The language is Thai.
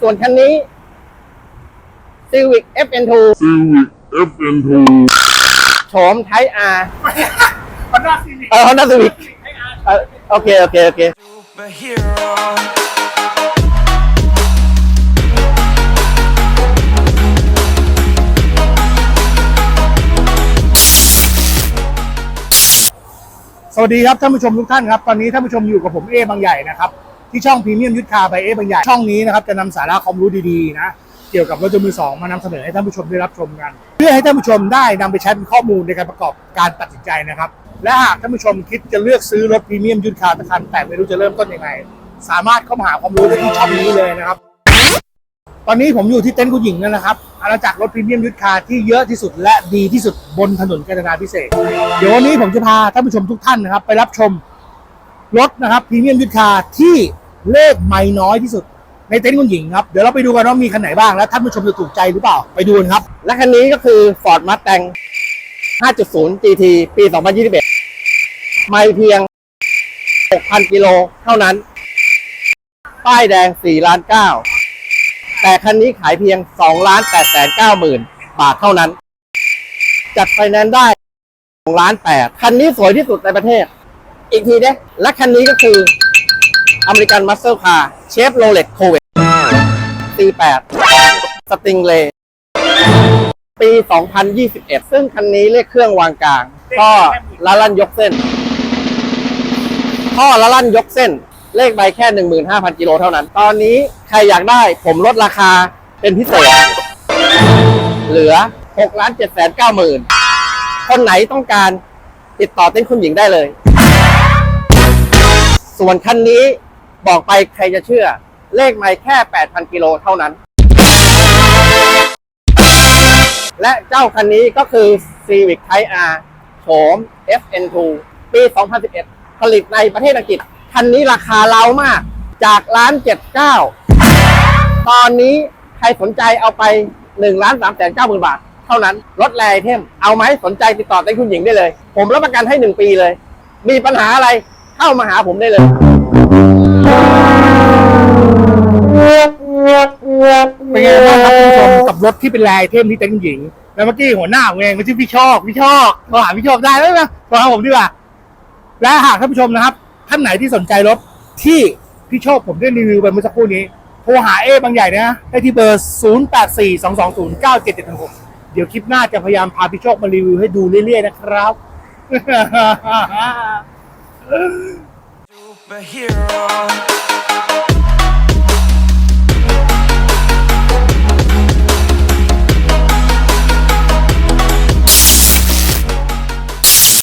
ส่วนคันนี้ Civic FN2 Civic FN2 โฉม Type R มันน่าซีรีส์เออ Honda Civic เออโอเค โอเค โอเค But hero. สวัสดีครับท่านผู้ชมทุกท่านครับ ตอนนี้ท่านผู้ชมอยู่กับผมเอบางใหญ่นะครับ ที่ช่องพรีเมียมยุทธคาไปเอบางใหญ่ช่องนี้นะครับจะนำสาระความรู้ดีๆนะเกี่ยวกับรถยนต์มือสองมานำเสนอให้ท่านผู้ชมได้รับชมกัน เพื่อให้ท่านผู้ชมได้นำไปใช้เป็นข้อมูลในการประกอบการตัดสินใจนะครับ และหากท่านผู้ชมคิดจะเลือกซื้อรถพรีเมียมยุทธคาสักคันแต่ไม่รู้จะเริ่มต้นยังไง สามารถเข้ามาหาความรู้ได้ที่ช่องนี้เลยนะครับ ตอนนี้ผมอยู่ที่เต็นท์คุณหญิงแล้วนะครับอาณาจักรรถพรีเมียมยุทธคาที่เยอะที่สุดและดีที่สุดบนถนนกาญจนาพิเศษกเดี๋ยววันนี้ผมจะพาท่านผู้ชมทุกท่านนะครับ ไปรับชมรถนะครับพรีเมียมยุทธคาที่ เลขไม่น้อยที่สุด ในเต็นท์คุณหญิงครับ เดี๋ยวเราไปดูกันว่ามีคันไหนบ้าง และท่านผู้ชมจะถูกใจหรือเปล่า ไปดูกันครับ และคันนี้ก็คือ Ford Mustang 5.0 GT ปี 2021 ไม่เพียง 6,000 กิโลเท่านั้น ป้ายแดง 4 ล้าน 9 แต่คันนี้ขายเพียง 2 ล้าน8แสน9หมื่นบาทเท่านั้น จัดไฟแนนซ์ได้2ล้าน8คันนี้สวยที่สุดในประเทศ อีกทีเด้และคันนี้ก็คือ อเมริกันมัสเซ e ร์คาร์เชฟโรเลตโคเวต C8 สติงเลปี 2021 ซึ่งคันนี้เลขเครื่องวางกลางก็ละลั่นยกเส้นท่อละลั่นยกเส้น เลขใบแค่ 15,000 กิโลเท่านั้น ตอนนี้ใครอยากได้ผมลดราคาเป็นพิเศษ เหลือ6ล้าน7แสน9หมื่นคนไหนต้องการติดต่อเต้นคุณหญิงได้เลย ส่วนคันนี้ บอกไปใครจะเชื่อ เลขไม่แค่ 8,000 กิโลเท่านั้น และเจ้าคันนี้ก็คือ Civic Type R โฉม FN2 ปี 2011 ผลิตในประเทศอังกฤษ คันนี้ราคาเล้ามากจากล้านเจ็ดเก้าตอนนี้ใครสนใจเอาไป1ล้าน3แสน9หมื่นบาท เท่านั้นลดแรไอเทมเอาไหมสนใจติดต่อได้คุณหญิงได้เลย ผมรับประกันให้1ปีเลย มีปัญหาอะไรเข้ามาหาผมได้เลย เป็นไงบ้างครับคุณผู้ชมกับรถที่เป็นแรไอเทมที่เต็นท์คุณหญิง แล้วเมื่อกี้หัวหน้าผมเองไม่ใช่พี่โชคพี่โชคโทรหาพี่โชคได้ไหมนะโทรหาผมดีกว่าและหากท่านผู้ชมนะครับ ท่านไหนที่สนใจรถที่พี่โชคผมได้รีวิวไปเมื่อสักครู่นี้โทรหาเอบางใหญ่นะได้ที่เบอร์ 0 8 4 2 2 0 9 7 7 6 เดี๋ยวคลิปหน้าจะพยายามพาพี่โชคมารีวิวให้ดูเรื่อยๆนะครับ superhero.